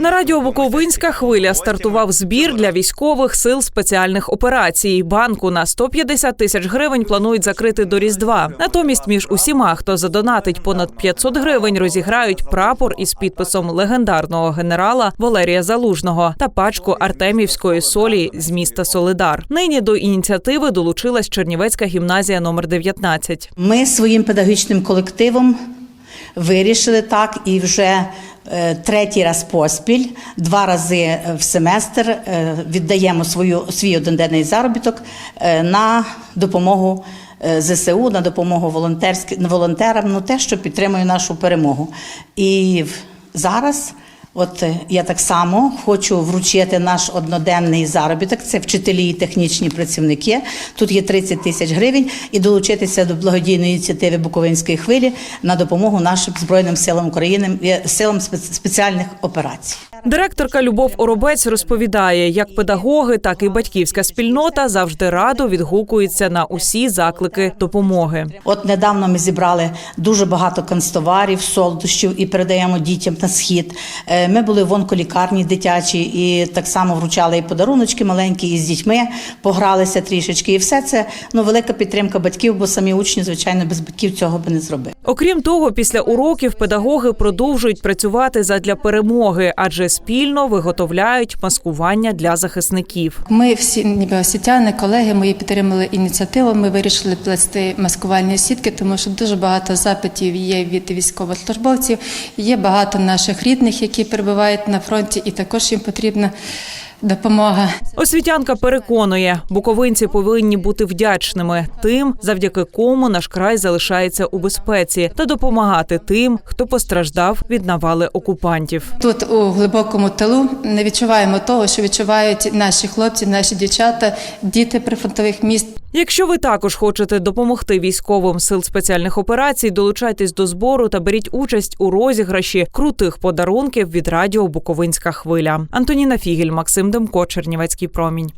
На радіо Буковинська хвиля стартував збір для військових сил спеціальних операцій. Банку на 150 тисяч гривень планують закрити до Різдва. Натомість між усіма, хто задонатить понад 500 гривень, розіграють прапор із підписом легендарного генерала Валерія Залужного та пачку артемівської солі з міста Солидар. Нині до ініціативи долучилась Чернівецька гімназія номер 19. Ми своїм педагогічним колективом вирішили так і вже третій раз поспіль, два рази в семестр е, віддаємо свою, свій одноденний заробіток е, на допомогу. е, ЗСУ на допомогу волонтерським волонтерам, ну те, що підтримує нашу перемогу. І зараз, от е, я так само хочу вручити наш одноденний заробіток. Це вчителі і технічні працівники. Тут є 30 тисяч гривень, і долучитися до благодійної ініціативи Буковинської хвилі на допомогу нашим збройним силам України, і силам спеціальних операцій. Директорка Любов Оробець розповідає, як педагоги, так і батьківська спільнота завжди радо відгукуються на усі заклики допомоги. От недавно ми зібрали дуже багато канцтоварів, солодощів і передаємо дітям на схід. Е, Ми були в онколікарні дитячі і так само вручали і подаруночки маленькі, і з дітьми погралися трішечки. І все це ну велика підтримка батьків, бо самі учні, звичайно, без батьків цього би не зробили. Окрім того, після уроків педагоги продовжують працювати задля перемоги, адже спільно виготовляють маскування для захисників. Ми всі, ніби освітяни, колеги мої підтримали ініціативу. Ми вирішили плести маскувальні сітки, тому що дуже багато запитів є від військовослужбовців. Є багато наших рідних, які перебувають на фронті, і також їм потрібна допомога. Освітянка переконує, буковинці повинні бути вдячними тим, завдяки кому наш край залишається у безпеці, та допомагати тим, хто постраждав від навали окупантів. Тут у глибокому тилу не відчуваємо того, що відчувають наші хлопці, наші дівчата, діти прифронтових міст. Якщо ви також хочете допомогти військовим сил спеціальних операцій, долучайтесь до збору та беріть участь у розіграші крутих подарунків від радіо Буковинська хвиля. Антоніна Фігель, Максим Демко, Чернівецький промінь.